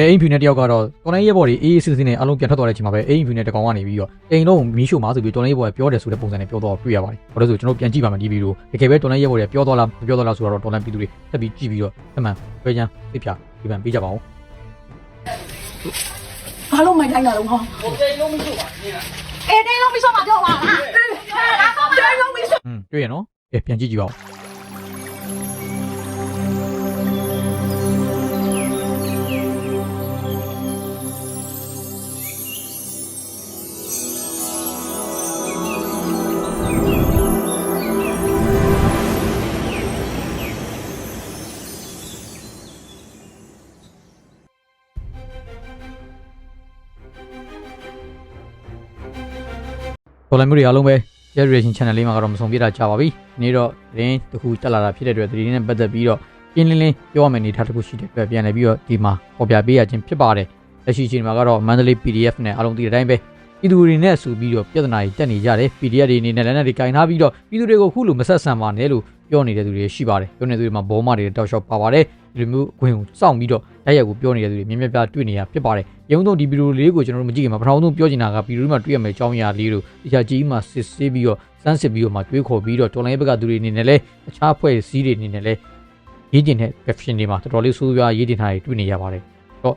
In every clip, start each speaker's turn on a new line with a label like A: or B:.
A: အဲအိမ်ဖြူနဲ့တယောက်ကတော့တော်လိုင်းရဲဘော်တွေအေးအေးဆေးဆေးနဲ့အလုံးပြန်ထွက်သွားတဲ့အချိန်မှာပဲအိမ်ဖြူနဲ့တကောင်ကနေပြီးတော့အိမ်လုံးမီးရှို့မှာဆိုပြီးတော်လိုင်းရဲဘော်ကပြောတယ်ဆိုတဲ့ပုံစံနဲ့ပြောတော့တွေ့ရပါတယ်။ဘာလို့ဆိုကျွန်တော်ပြန်ကြည့်ပါမယ်ဒီဗီဒီယိုတကယ်ပဲတော်လိုင်းရဲဘော်တွေကပြောတော့လားမပြောတော့လားဆိုတော့တော်လိုင်းပြည်သူတွေတက်ပြီးကြည့်ပြီးတော့အမှန်ပြောချမ်းသိပြဒီပန်ပေးကြပါဦး။
B: ဘာလို့မိုက်တိုင်းလာတော့ဟော။ဟို
C: တဲလုံးမီးရှို့ပါနင်က။
B: အဲတဲလုံးမီးရှို့မှာပြောပါလား။တဲလုံးမီးရှို့။
A: อืมတွေ့ရနော်။ကဲပြန်ကြည့်ကြည့်ပါဦး။ တော်လည်းမျိုးတွေအားလုံးပဲ Generation Channel လေးမှာကတော့မဆုံးပြတာကြာပါပြီ။ဒီနေ့တော့သတင်းတစ်ခုတက်လာတာဖြစ်တဲ့အတွက်သတင်းနဲ့ပတ်သက်ပြီးတော့ပြင်းလင်းလင်းပြောရမယ့်အနေအထားတစ်ခုရှိတဲ့အတွက်ပြန်လည်ပြီးတော့ဒီမှာပေါ်ပြပေးရခြင်းဖြစ်ပါတယ်။လက်ရှိအချိန်မှာကတော့ Mandalay PDF နဲ့အားလုံးသိတဲ့အတိုင်းပဲပြည်သူတွေနဲ့အဆူပြီးတော့ပြဿနာတွေတက်နေကြတယ် PDF တွေအနေနဲ့လည်းနဲ့တွေကင်ထားပြီးတော့ပြည်သူတွေကိုခုလိုမဆက်ဆံပါနဲ့လို့ပြောနေတဲ့သူတွေရှိပါတယ်ပြောနေတဲ့သူတွေမှာဘောမတွေတောက်လျှောက်ပါပါတယ် ဒီလိုမျိုးအခွင့်ကိုစောင့်ပြီးတော့ရရက်ကိုပြောနေတဲ့သူတွေမြင်မြပြတွေ့နေရဖြစ်ပါတယ်ရုံးတော့ဒီဗီဒီယိုလေးကိုကျွန်တော်တို့မကြည့်ခင်မှာပထမဆုံးပြောချင်တာကဗီဒီယိုမှာတွေ့ရမယ့်အကြောင်းအရာလေးတို့တခြားကြီးမှာစစ်ဆေးပြီးတော့စမ်းစစ်ပြီးတော့မှတွေးခေါ်ပြီးတော့တော်လိုင်းဘက်ကသူတွေအနေနဲ့လည်းအခြားအဖွဲ့အစည်းတွေအနေနဲ့လည်းရေးတင်တဲ့ caption တွေမှာတော်တော်လေးဆိုးရွားရေးတင်ထားတွေတွေ့နေရပါတယ်တော့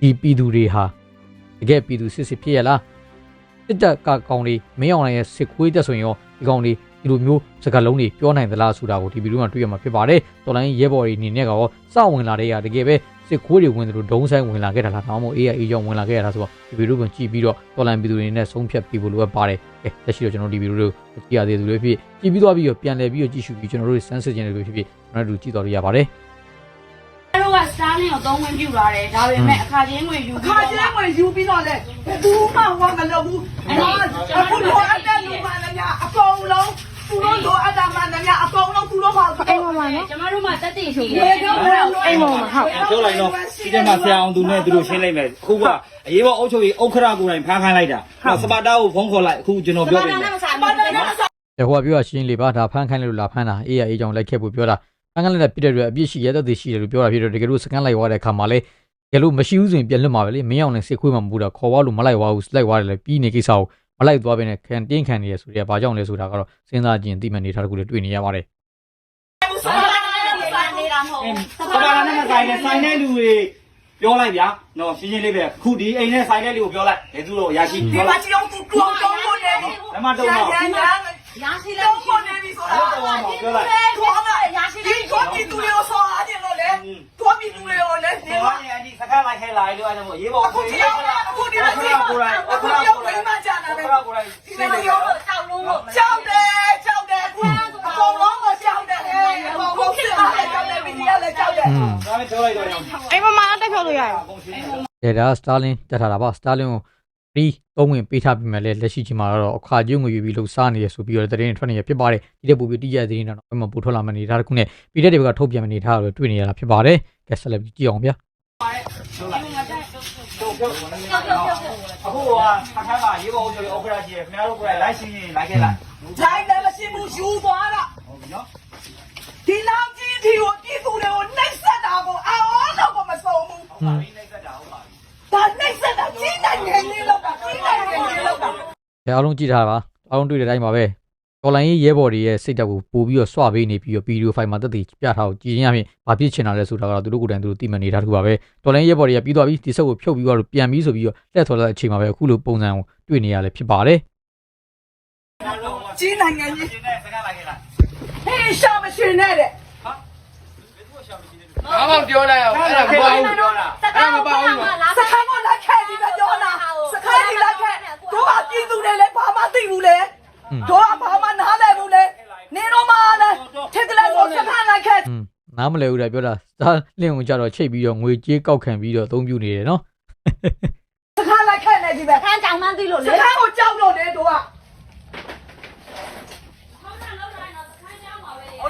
A: ဒီပြည်သူတွေဟာတကယ်ပြည်သူစစ်စစ်ဖြစ်ရလားစစ်တပ်ကကောင်လေးမင်းအောင်လိုင်ရဲ့စစ်ခွေးတက်ဆိုရင်ရောဒီကောင်လေး ဒီလိုမျိုးစကားလုံးတွေပြောနိုင်သလားဆိုတာကိုဒီဗီဒီယိုမှာတွေ့ရမှာဖြစ်ပါတယ်တော်လိုင်းရဲဘော်တွေအနေနဲ့ကတော့စဝင်လာတဲ့ရတကယ်ပဲစစ်ခွေးတွေဝင်တယ်လို့ဒုံးဆိုင်ဝင်လာခဲ့တာလားဒါမှမဟုတ်အေးရအေးကြောင့်ဝင်လာခဲ့ရတာဆိုတော့ဒီဗီဒီယိုကိုကြည့်ပြီးတော့တော်လိုင်းပြည်သူတွေနဲ့ဆုံးဖြတ်ပြီးဖို့လိုအပ်ပါတယ်ကဲလက်ရှိတော့ကျွန်တော်ဒီဗီဒီယိုကိုကြည့်ရသေးသူတွေဖြစ်ကြည့်ပြီးသွားပြီးတော့ပြန်လည်ပြီးတော့ကြည့်ရှုပြီးကျွန်တော်တို့စမ်းစစ်ခြင်းတွေဖြစ်ဖြစ်ကျွန်တော်တို့ကြည့်တော်ရရပါတယ်
D: အဲ့တော့ကစတားလင်းကိုသုံးဝင်ပြူလာတယ်ဒါပေမဲ့အခါချင်းငွေယူ
B: ခါ
D: ပြီး
B: ကျ
D: တော့
B: င်းဝင်ယူပြီးတော့လေဘူးမှဟောမလုပ်ဘူးအခုလိုအပ်တဲ့လူမှလည်းအကုန်လုံး သူတို့လိုအပ်တာမှလည်းအကုန်လုံးသူတို့ပါအိမ်မှာနော်
D: ကျမတို့မှတက်တည်ရှိ
B: ဘ
D: တယ်
B: ယ်တော့မှအိမ်မှာဟုတ်
E: ပြောလိုက်တော့ဒီထဲမှာဆရာအောင်သူနဲ့သူတို့ရှင်းလိုက်မယ်အခုကအရေးပေါ်အုပ်ချုပ်ရေးဥက္ခရာကိုယ်တိုင်ဖမ်းခိုင်းလိုက်တာစပါတာကိုဖုန်းခေါ်လိုက်အခုကျွန်တော်ပြောပြမယ်
B: ပါတယ်နော်။
A: ဟိုကပြောရရှင်းလေပါဒါဖန်ခိုင်းလို့လာဖန်တာအေးရအေးကြောင့်လိုက်ခဲ့ဖို့ပြောတာဖန်ခိုင်းလိုက်တာပြည့်တဲ့အတွက်အပြစ်ရှိရတဲ့သူရှိတယ်လို့ပြောတာဖြစ်တော့တကယ်လို့စကန်လိုက်သွားတဲ့အခါမှာလေတကယ်လို့မရှိဘူးဆိုရင်ပြန်လွတ်မှာပဲလေမင်းအောင်နဲ့စစ်ခွေးမှမပူတာခေါ်သွားလို့မလိုက်သွားဘူးလိုက်သွားတယ်လေပြီးနေကိစ္စကို မလိုက်သွားဘဲနဲ့ခံတင်းခံနေရဆိုရဘာကြောင့်လဲဆိုတာကတော့စဉ်းစားကြည့်ရင်သိမှနေထားတခုလည်းတွေ့နေရပါတယ်
D: နေတာမဟုတ်ဘူး
E: စပါတာနဲ့ဆိုင်နဲ့ဆိုင်တဲ့လူတွေပြောလိုက်ဗျာနော်ရှင်းရှင်းလေးပဲအခုဒီအိမ်နဲ့ဆိုင်တဲ့လူကိုပြောလိုက်ဘယ်သူတော့ရရှိ
B: ဒီ
E: ပြော
B: မှာ
E: လိုက်
B: ချီအောင်သူကောင်းကောင်းနေပြီ
E: ဓမ္မတော့
B: ရ
E: တော့
B: ရရ
D: ရာရှိ
B: တော
D: လက်
B: င်းပေါ်နေပြီဆိုတာ
E: တော့တော့ပြောလိုက်
B: ခေါ်လာ
D: ရာရှိ
B: ဒီ
D: လက်
B: ခေါ်ပြီးသူတွေကိုဆောအားနေလို့လေခေါ်ပြီးသူတွေကိုလည်းနေ
E: ဒီ
B: ပါ
E: မှာအဒီစကားလိုက်ခဲလိုက်လို့အဲ့ဒါမို့ရေးပေါ်
B: အခု
E: ကို
B: ဒီ
E: ရေး
B: က
E: ပေါ်
B: အခုဒီက
E: အခု
B: ဒီ
E: ကကိုယ်တိုင်
B: အခု
E: အခု
B: ဒီ
E: က
B: က
E: ကိုယ်
B: ဘယ်
E: တိုင်
B: မှာကြာတာ
E: အခု
B: လဲ
E: ကကိုယ်တိုင်
B: ဒီ
E: ရှင်း
B: မှာ
E: တယ်
B: ရော
D: တောက်လုံးလို့
B: ကြောက်တယ်ကြောက်တယ်အကုန်လုံးကိုကြောက်တယ်အကုန်လုံးဖြစ်လာတယ်ကြောက်တယ်ဗီဒီယိုလည်းကြောက်တယ်။
A: อืม
E: ဒါလည်းပြောလိုက်တော့ရအောင်
F: အိမ်မမတက်ဖြုတ်လို့ရရ
E: အကုန်ရှင်းတယ်
A: ဒါဒါစတာလင်တက်ထားတာပါစတာလင်ကိုပြီးသုံးဝင်ပေးထားပြီးမှလည်းလက်ရှိချိန်မှာတော့အခါကျုံငွေယူပြီးလှုပ်ရှားနေရဆိုပြီးတော့တရင်ထွက်နေရဖြစ်ပါတယ်ဒီတဲ့ပူပြီးတိကျသတင်းတော့ဘယ်မှာပို့ထွက်လာမနေတာတခုနဲ့ပြီးတဲ့တွေကထုတ်ပြန်မနေတာတော့တွေ့နေရတာဖြစ်ပါတယ်ကဲဆက်လက်ပြီးကြည့်အောင်ဗျာ
E: တို့ပြော အခုကအခါခါကရေးပေါ်အုပ်ချုပ်ရေးဥက္ကရာကြီးခင်ဗျားတို့ကိုယ်တိုင်လိုက်ရှင်းရင်လိုက်ခဲ့လိုက်
B: ဂျိုင်းလည်းမရှိဘူးယူသွားတာ
E: ဟုတ်ပြီနော်
B: ဒီလောက်ကြီးဒီကိုပြည်သူတွေကိုနှိပ်စက်တာကိုအော်တော့ကိုမဆုံးဘူး
E: ဟုတ်ပါပြီနှိမ့်သက်တာဟုတ်ပါပြီ
B: ဒါနှိပ်စက်တာကြီးနိုင်ငံလေးလောက်တာကြီးနိုင်ငံလေးလောက်တာ
A: ကဲအားလုံးကြည့်ထားပါအားလုံးတွေ့တဲ့အတိုင်းပါပဲ တော်လိုင်းရေးရဲဘော်တွေရဲ့စိတ်ဓာတ်ကိုပို့ပြီးတော့စွပေးနေပြီးတော့ဗီဒီယိုဖိုင်မှာတက်တည်ပြထားကိုကြည်ရင်ရဖြင့်ဘာဖြစ်ချင်တာလဲဆိုတာကတော့သူတို့ကိုယ်တိုင်သူတို့သိမှတ်နေတာတခုပါပဲတော်လိုင်းရဲဘော်တွေကပြီးသွားပြီးဒီဆက်ကိုဖြုတ်ပြီးတော့ပြန်ပြီးဆိုပြီးတော့လက်ထော်လာတဲ့အချိန်မှာပဲအခုလိုပုံစံကိုတွေ့နေရလဲဖြစ်ပါတယ်
B: ကြီးနိုင်ငံကြီး
E: ရှင်းတဲ့စကားလိုက်ခဲ့လိုက်
B: ဟေးရှာမရှိနဲ့တဲ့
C: ဘာမှပြောလိုက်အောင်အဲ့ဒါမပေါ့ဘူး
E: ပြောတာ
D: အဲ့မပေါ့ဘူး
B: စခန်းကလက်ခဲ့ပြီးတော့ပြောတာစခန်းကြီးလက်ခဲ့တို့ကပြည်သူတွေလည်းဘာမှသိဘူးလေတို့ကဘာမှနားလည်ဘူးလေနေတော့မှလည်းထက်ကလေးကိုစခန်းလက်ခဲ့
A: อืม နားမလဲဘူးတဲ့ပြောတာစာလင့်ကိုကြတော့ချိတ်ပြီးတော့ငွေကြေးကောက်ခံပြီးတော့အသုံးပြုနေတယ်နော်
B: စခန်းလက်ခဲ့နေဒီပဲ
D: ခန်းကြောင်မှန်းသိလို့
B: စ
D: လေ
B: ခန်းကိုကြောက်လို့လေတို့က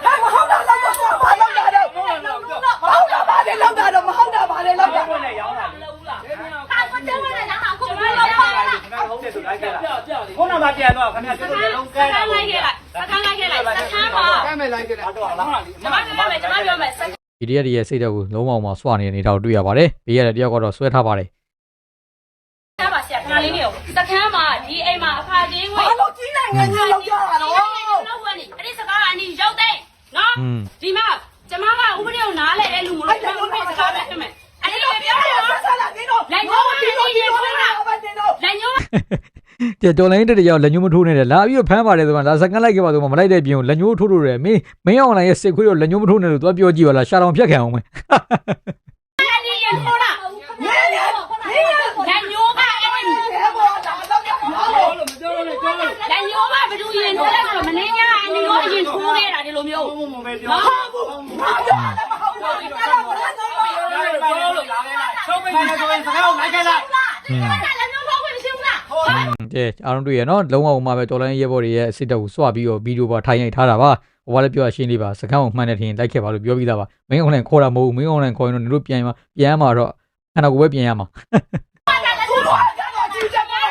B: အဲ့မဟုတ်တာလောက်တော့ဘာလောက်တာတော့မဟုတ်တာဘာလဲလောက်တာတော့မဟုတ်တာဘာလဲလောက်တာ
E: ဘယ်နဲ့ရောင်းတာလဲ
D: ဟာကိုကျဝင်နေတာဟာကိုမလို့ပါလား
E: ခင်ဗျားဟုတ်တယ်ဆိုလိုက်ခဲ့လိုက်
C: ပြောပြောလေ
E: ခုနကပြန်တော့ခင်ဗျား
D: စ
E: တို့
D: ခန်း
E: လုံး
D: စ
E: ကဲ
D: ခန်းလိုက်ခဲ့လို က်စခန်းလိုက်ခဲ့လိုက်စခန်းမှာ
C: ကမ်းမဲ့လိုက်ကြတယ်
E: တော့လား
D: ကျမပြောမယ်ကျမပြောမယ်
A: ဒီတရက်တည်းရဲ့စိတ်ဓာတ်ကိုလုံးဝမှစွာနေတဲ့အနေတော့တွေ့ရပါတယ်ဘေးရတဲ့တယောက်ကတော့ဆွဲထားပါတယ်
D: ဆရာပါဆရာခဏလေးနေရောစကမ်းမှာဒီအိမ်မှာအခါချင်းဝင်
B: ဘာလို့ကြီးနိုင်ငံကြီးလောက်ကြတာတော့
D: လောက်ဝင်နေအဲ့ဒီစကားအနီရောက်တဲ့နော်
A: อืม
D: ဒီမှာကျမကဥပဒေကိုနားလဲတဲ့လူမလို့ကျမဥပဒေစကားပဲဖြစ်မယ်အဲ့ဒီလိုပြောတယ်နော်
B: ဆက်လာနေတော့ဒီတော့ဒီတော့ဘာတင်တော့
D: လက်ညှိုး
A: ကြက်တော်လိုင်းတက်တယောက်လက်ညှိုးမထိုးနဲ့လာပြီးတော့ဖမ်းပါတယ်ဆိုမှလာစကန်လိုက်ခဲ့ပါဆိုမှမလိုက်တဲ့ပြင်ကိုလက်ညှိုးထိုးထိုးတယ်မင်းမင်းအောင်လိုင်းရဲ့စစ်ခွေးတော့လက်ညှိုးမထိုးနဲ့လို့သူကပြောကြည့်ပါလားရှာတော်ဖြတ်ခံအောင်မယ်
D: အဲ့ ကဲအား
B: လုံး
D: တွေ့ရ
A: နော်လုံးဝဥမာပဲတော်လိုင်းရဲဘော်တွေရဲ့စစ်တပ်ကိုစွပြီးတော့ဗီဒီယိုပါထိုင်ရိုက်ထားတာပါဟိုဘာလဲပြောရရှင်းလေးပါစကန်ကိုမှန်တဲ့ထင်လိုက်ခဲ့ပါလို့ပြောပြီးသားပါမင်းအောင်လိုင်းခေါ်တာမဟုတ်ဘူးမင်းအောင်လိုင်းခေါ်ရင်တော့တို့ပြန်မှာပြန်မှာတော့ခဏကိုပဲပြန်ရမှာ
B: သူတို့ကတော့ကြည့်ကြတယ်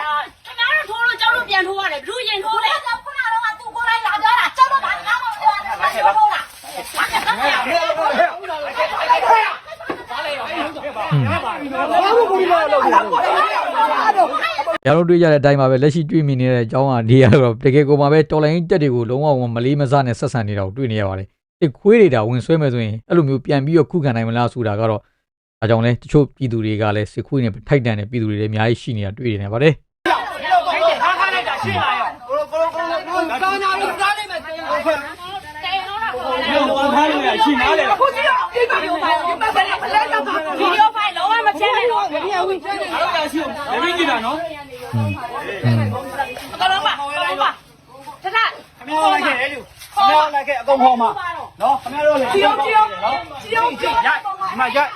D: ခင်ဗျားတို့ထိုးလို့ကျောင်းတို့ပြန်ထိုးရတယ်ဘယ်သူရင်ထိုးလဲ
B: ခုန ကတော့သူကိုယ်တိုင်လာကြတာကျောင်းတော့ဘာမှမပြောတာဘာပြောလို့လားဘာကတည်းက
C: ဘာလို့ဘူးလို့လို့
A: ရတို့တွေ့ကြတဲ့အတိုင်းပါပဲလက်ရှိတွေ့မြင်နေတဲ့အကြောင်းကဒီကတော့တကယ်ကိုမှပဲတော်လိုင်းတက်တွေကိုလုံးဝမလေးမစားနဲ့ဆက်ဆံနေတာကိုတွေ့နေရပါတယ်တစ်ခွေးတွေဒါဝင်ဆွဲမယ်ဆိုရင်အဲ့လိုမျိုးပြန်ပြီးတော့ခုခံနိုင်မလားဆိုတာကတော့အဲကြောင့်လဲတချို့ပြည်သူတွေကလည်းစစ်ခွေးနဲ့ထိုက်တန်တဲ့ပြည်သူတွေလည်းအများကြီးရှိနေတာတွေ့နေပါတယ်
C: ထားထားလိုက်တာရှင်းလာရောကိုလိုကိုလိုကိုလိုကိုကာနာလို့စားလိုက်မယ်
D: တဲတော့ခေါ်လဲ
E: ဒီလိုထားလို့ရရှင်းနားလေ
B: ခုကြည့်အောင်ဒီမှာဒီမှာဒီမှာဘယ်နဲ့ဘယ်နဲ့တော့
D: ဗီဒီယိုဖိုင်လုံးဝမဖြတ်နဲ့တော့
C: အဲ့ဒါကရှိအောင်လက်ပြီးကြည့်တာနော်
A: အကောင်
D: လုံးပါအကောင်လုံးပါထထ
E: ခမရလိုက်ခဲ့လေလူခမရလိုက်ခဲ့အကုန်ဟောမှာနော်ခမရတော့လေ
B: ကြည်အောင်ကြည်အောင်ကြည်အောင်ကြည်
E: ရိုက်ဒီမှာရိုက်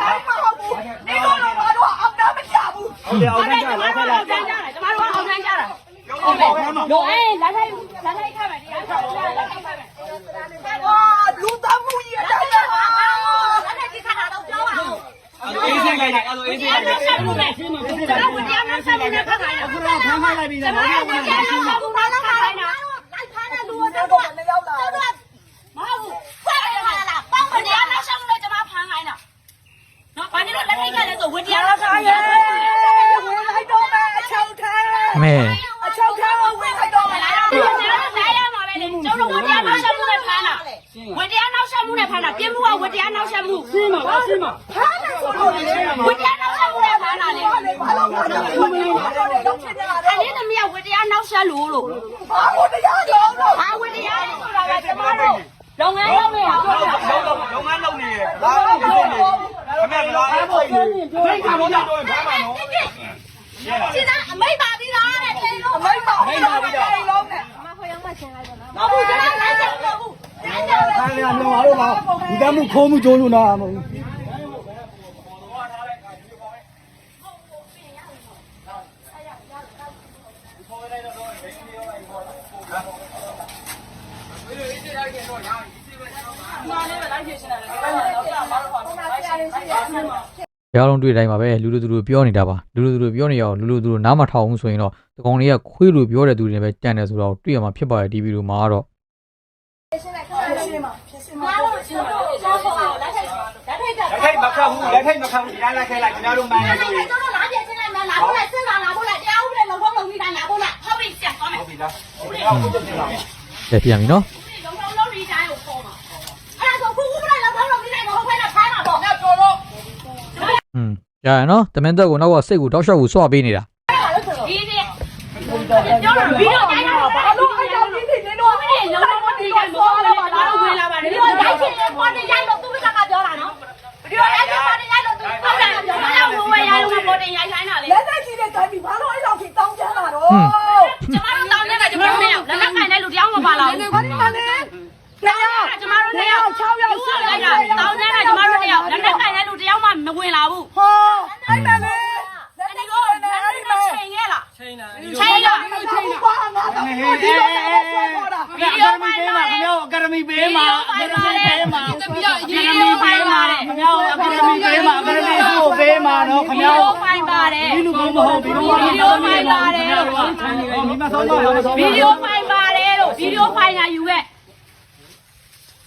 B: ရိုက်မဟုတ်ဘူးနေတော့တော့အောင်တာမကြဘူး
E: ဟုတ်တယ်အောင်
D: တ
E: န်း
D: ကြ
E: လိုက်ခဲ့လိုက်
D: ကျမတို့ကအောင်တ
E: န်းကြတာတော့
D: အေးလာလိုက်လာလိုက်ခါမယ်တရားခါမယ်လာလိုက်ခါမယ်
B: ဟာလူသားမှုကြီးအတိုင်းပါ
E: အေးစိတ်လိုက်လိုက်အဲ့လိုအေးစိတ်လိုက်
D: လိုက်ကျွန်တော်ကတရားမဆက်လို့ဖတ်ခိုင်းတာ
E: အခုတော့ဖမ်းခိုင်းလိုက်ပြီလား
D: ကျွန်တော်ကတရားမဆက်လို့ဖမ်းခိုင်းတာလိုက်ဖမ်းတဲ့
B: လူကတော့လည်းရောက်လာတယ်
D: မဟုတ်ဘူးဖမ်းခိုင်းတာပေါ့ကတရားမဆက်လို့ကျွန်မဖမ်းခိုင်းတာနော်ဘာလို့လက်ထိတ်ကလည်းဆိုဝတရားမဆက်ရဲ့
B: ဝ
D: င်
B: လိုက်တော့မယ်အချု
A: ပ်ထဲမဲ
B: အချုပ်ထဲကိုဝင်
D: လိုက်တော့မယ်လား
B: ကျွန်တော်
D: လည်းရမှာပဲလေကျွန်တော်ကတရားမဆက်လို့ဖမ်းတာဝတရားနောက်ဆက်မှုနဲ့ဖမ်းတာပြင်းမှုကဝတရားနောက်ဆက်မှုရှင်းပါလားရှင်းပါ
B: ဟာ
D: ဝတရားနောက်ဆက်မှုနဲ့ပါလာလေဘာလို့
B: ဘာလို့ဘာလို့ဘာလို့လောက်ချင်ကြတာလဲ
D: အဲ့ဒီသမီးကဝတရားနောက်ဆက်လို့လို့
B: ဘာဝတရားလုံးလို့
D: ဘာဝတရားလဲဆိုတာကကျမတို့လုပ်ငန်းလုပ်နေတာပြောတာ
E: လုပ်ငန်းလုပ်နေတယ်ဘာလို့ပြောနေခမက်လာအဲ့ပေါ်ကြီးမိတ်ကမောတာတော့ဘာမှမဟုတ်ကျင်းအမိတ်ပါ
C: ပြီးသားတဲ့ခင်လို့အ
E: မိတ်ပါပြီး
B: သားတဲ့ခင်လို့နဲ့အမဟိုရောက်မှရှင်လိုက်တော့နော်ဟုတ်ကဲ့လိုက်ကြတော့ဘူး
E: ခိုင်းရအောင်လို့ပါဒီတမှုခိုးမှုကြိုးလို့နော်မဟုတ်
A: ဘူး ဘုရားလုံးတွေ့တိုင်းမှာပဲလူလူသူလူပြောနေတာပါလူလူသူလူပြောနေရအောင်လူလူသူလူနားမထောင်ဘူးဆိုရင်တော့တကောင်လေးကခွေးလိုပြောတဲ့သူတွေနဲ့ပဲကြံတယ်ဆိုတော့တွေ့ရမှာဖြစ်ပါတယ်ဒီဗီဒီယိုမှာတော့
E: လက်ထိုက်မခံဘူးလက်ထိုက်မခံဘူးဒီလားလက်ထိုက်လိုက်ကျွန်တော်တို့မှန်တယ်ဆိုရင်
D: ကျွန်တော်လာပြချင်းလိုက်မှာလာဖို့လိုက်စဉ်းစားလာဖို့လိုက်တရားဥပဒေလုံးလုံးလုံးပြီးတိုင်း
C: လာဖို့လိုက်
E: ဟုတ်ပြီဆက်သွားမယ်ဟုတ်ပြီလားဟုတ်ပြီဟု
A: တ်ပြီပြန်ပြီနော်
D: อืมရရနော်တမန်တော်ကိုနောက်ကစိတ်ကိုတောက်လျှောက်ကိုဆွပေးနေတာဒီဒီကျောင်း
A: တော့ဗီဒီယိုတိုင်းတော့ဘာလို့အဲ့ဒါလေးနေလို့မင်းရောင်းတော့ဒီကဆောလာပါတော့
D: ဝင်လာပါတယ်ဒီရိုက်ချင်တယ်ပေါ်နေရိုက်လို့သူ့ဘက်ကပြောတာနော်ဒီရိုက်ချင်ပေါ်နေရိုက်လို့သူ့ဘက်ကပြောတာဘာလို့ဝင်ရိုက်လို့ပေါ်နေရိုက်ဆိုင်တာလဲလက်သက်
B: ကြီးတဲ့တိုင်းဘာလို့အဲ့လောက်ကြီးတောင်းကြတာတော့
D: ကျမတို့တောင်းနေတာကျမတို့မင်းလက်သက်ကန်တဲ့လူတယောက်မပါလာဘူး
B: ဘာလို့လဲ
D: ကျမတို့တယောက်6ယောက်7ယောက်တောင်းနေတာကျမတို့တယောက်လက်သက်ကန်တဲ့ ဝင်လာဘူး
B: ဟော
D: အဲ့ဒါ
B: လေ
D: လ
B: က်
D: နေ
B: ကို
D: လ
B: က်နေကို
D: ချိန်ခဲ့လား
C: ချိန်လား
D: ချိန်လား
B: ချိန်လားဘာငါတော့ဒီလိုပဲပြောတာ
D: အကယ်ဒမီပေးမှာ
E: ခင်ဗျားအကယ်ဒမီပေးမှာအကယ်ဒမီပေးမှာ
D: အကယ်ဒမီပေးမှာ
E: ခင်ဗျားအကယ်ဒမီပေးမှာအကယ်ဒမီကိုပေးမှာတော့ခင်
D: ဗျားဖိုင်ပါတယ်
E: ဒီလိုမဟုတ်ဘူး
D: ဗီဒီယိုဖိုင်ပါတယ်
E: မိမဆုံးပါ
D: ဗီဒီယိုဖိုင်ပါတယ်လို့ဗီဒီယိုဖိုင်ကယူခဲ့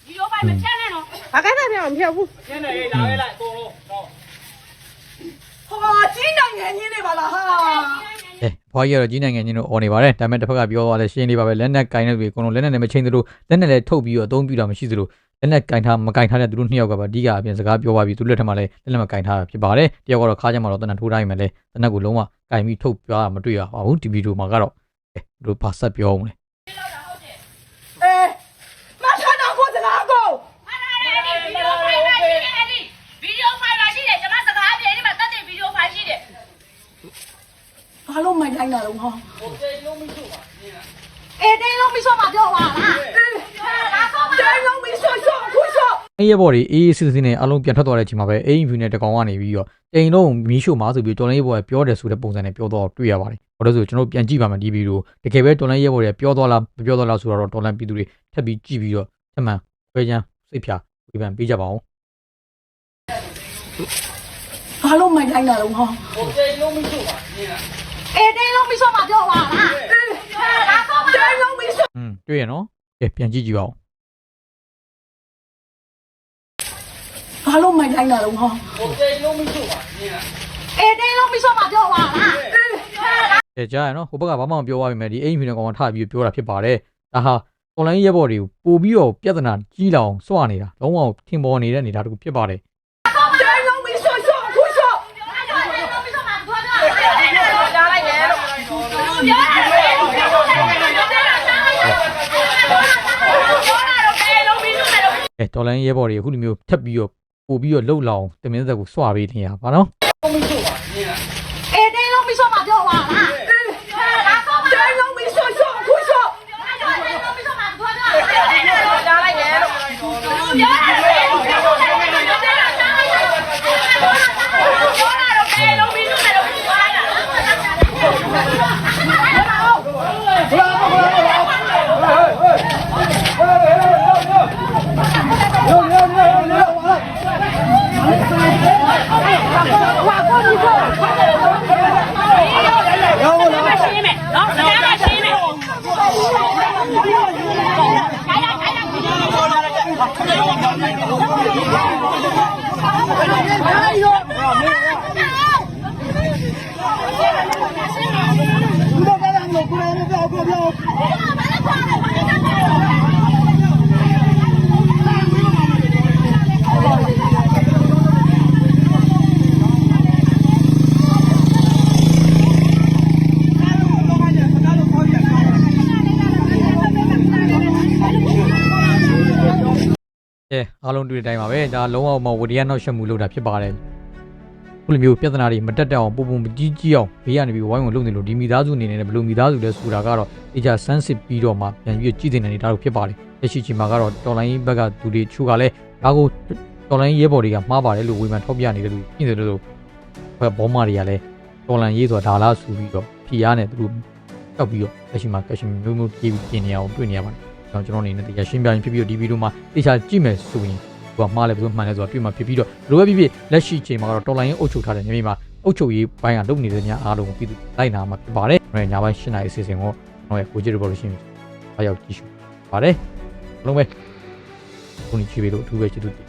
D: ဗီဒီယိုဖိုင်မဖြတ်နဲ့နော်
B: ဘာကတည်းကမဖြတ်ဘူး
C: ဖြတ်နေလေလာရဲလိုက်ကို
B: ဟောတော့ ကြီးနိုင်ငံကြီးနေပါလားဟာ
A: အဲဘွားကြီးကတော့ကြီးနိုင်ငံချင်းတို့អော်နေပါတယ်ဒါပေမဲ့တစ်ဖက်ကပြောသွားလဲရှင်းနေပါပဲလက်နဲ့ကင်တဲ့လူတွေအကုန်လုံးလက်နဲ့လည်းမချိန်သလိုလက်နဲ့လည်းထုတ်ပြီးတော့အသုံးပြတာမရှိသလိုလက်နဲ့ကင်ထားမကင်ထားတဲ့သူတို့နှစ်ယောက်ကပါအဓိကအပြင်စကားပြောပါပြီသူတို့လက်ထက်မှာလည်းလက်နဲ့မကင်ထားတာဖြစ်ပါတယ်တယောက်ကတော့ခါးချက်မှာတော့တနက်ထိုးတိုင်းမှာလည်းတနက်ကိုလုံးဝကင်ပြီးထုတ်ပြတာမတွေ့ရပါဘူးဒီဗီဒီယိုမှာကတော့အဲသူတို့ဘာဆက်ပြောအောင်လဲ
B: ဘာလို့မိုက်လိုက်တာလုံးဟော
D: အေးတဲလုံးပြီးဆိုမှပြောပါလား
B: တဲလုံးပြီးဆိုဆိုခုဆို
A: အဲ့ရပေါ်တွေအေးအေးဆေးဆေးနဲ့အလုံးပြန်ထွက်သွားတဲ့အချိန်မှာပဲအိမ်ဖြူနဲ့တကောင်ကနေပြီးတော့တိမ်လုံးမီးရှို့မှာဆိုပြီးတော်လိုင်းရပေါ်ကပြောတယ်ဆိုတဲ့ပုံစံနဲ့ပြောတော့တွေ့ရပါတယ်။ဘာလို့ဆိုကျွန်တော်ပြန်ကြည့်ပါမယ်ဒီဗီဒီယိုတကယ်ပဲတော်လိုင်းရပေါ်ကပြောတော့လားမပြောတော့လားဆိုတော့တော်လိုင်းပြည်သူတွေထပ်ပြီးကြည့်ပြီးတော့အမှန်ခွဲချမ်းစိတ်ဖြာဝေဖန်ပေးကြပါအောင်။
B: ဘာလို့မိုက်လိုက်တာလုံးဟော
D: တဲလုံးပြီးဆိုပါ အေးတင်းလုံးပြီးဆုံးမ
B: ပြောပါလားလာဆုံးမတင်းလုံးပြီးဆုံး
A: อืมတွေ့ရနော်ကဲပြန်ကြည့်ကြည့်ပါဦး
B: ဘာလို့မိုက်တိုင်းတာလုံးဟော
D: အေးတင်းလုံးပြီးဆုံးမပြောပါလား
A: ကဲကြားရနော်ဟိုဘက်ကဘာမှမပြောပါဘူးမယ်ဒီအိမ်မီနကောင်ကထပြီးပြောတာဖြစ်ပါတယ်ဒါဟာ online ရက်ပေါ်တွေကိုပို့ပြီးတော့ပြဿနာကြီးလာအောင်စွနေတာလုံးဝထင်ပေါ်နေတဲ့အနေအထားတစ်ခုဖြစ်ပါတယ် အဲတော်လိုင်းရဲဘော်တွေအခုလိုမျိုးထပ်ပြီးတော့ပို့ပြီးတော့လှုပ်လောင်တမင်းသက်ကိုစွာပေးနေရပါနော်။
D: 不要家
B: 里，你，不要，不要，不要。
A: အဲအားလုံးတွေ့တဲ့အတိုင်းပါပဲဒါလုံးဝမဝဒီယာနောက်ရှက်မှုလုပ်တာဖြစ်ပါတယ်ခုလိုမျိုးပြဿနာတွေမတက်တက်အောင်ပုံပုံကြီးကြီးအောင်ဘေးကနေပြီးဝိုင်းဝန်းလုပ်နေလို့ဒီမိသားစုအနေနဲ့ဘယ်လိုမိသားစုလဲဆိုတာကတော့အကြဆန်းစစ်ပြီးတော့မှပြန်ပြီးကြည့်တင်နေတာတို့ဖြစ်ပါတယ်လက်ရှိချိန်မှာကတော့တော်လိုင်းဘက်ကသူတွေချို့ကလည်းဒါကိုတော်လိုင်းရဲဘော်တွေကမှားပါတယ်လို့ဝေဖန်ထောက်ပြနေတယ်လို့ညင်တယ်လို့ဘက်ဘောမာတွေကလည်းတော်လိုင်းရေးဆိုတာဒါလားဆိုပြီးတော့ဖြီအားနဲ့သူတို့တောက်ပြီးတော့လက်ရှိမှာကက်ရှင်မျိုးမျိုးပြေးပြီးပြင်နေအောင်တွေ့နေရပါတယ်ကျွန် တော်ကျွန်တော်အနေနဲ့တရားရှင်းပြရင်ဖြစ်ပြီးတော့ဒီဗီဒီယိုမှာတေချာကြည့်မယ်ဆိုရင်သူကမှားလဲဘယ်လိုမှန်လဲဆိုတာတွေ့မှာဖြစ်ပြီးတော့လိုပဲဖြစ်ဖြစ်လက်ရှိချိန်မှာကတော့တော်လိုင်းရင်အုပ်ချုပ်ထားတဲ့နေမြေမှာအုပ်ချုပ်ရေးဘိုင်းကလုပ်နေတဲ့ညအားလုံးကိုပြည်သူလိုက်နာမှာဖြစ်ပါတယ်။ကျွန်တော်ညပိုင်း၈နာရီအစီအစဉ်ကိုကျွန်တော်ရဲ့ကိုကြည့် revolution အားရောက်ကြည့်ရှုပါတယ်။အားလုံးပဲခုန်ချီပေးလို့အထူးပဲကျေးဇူးတင်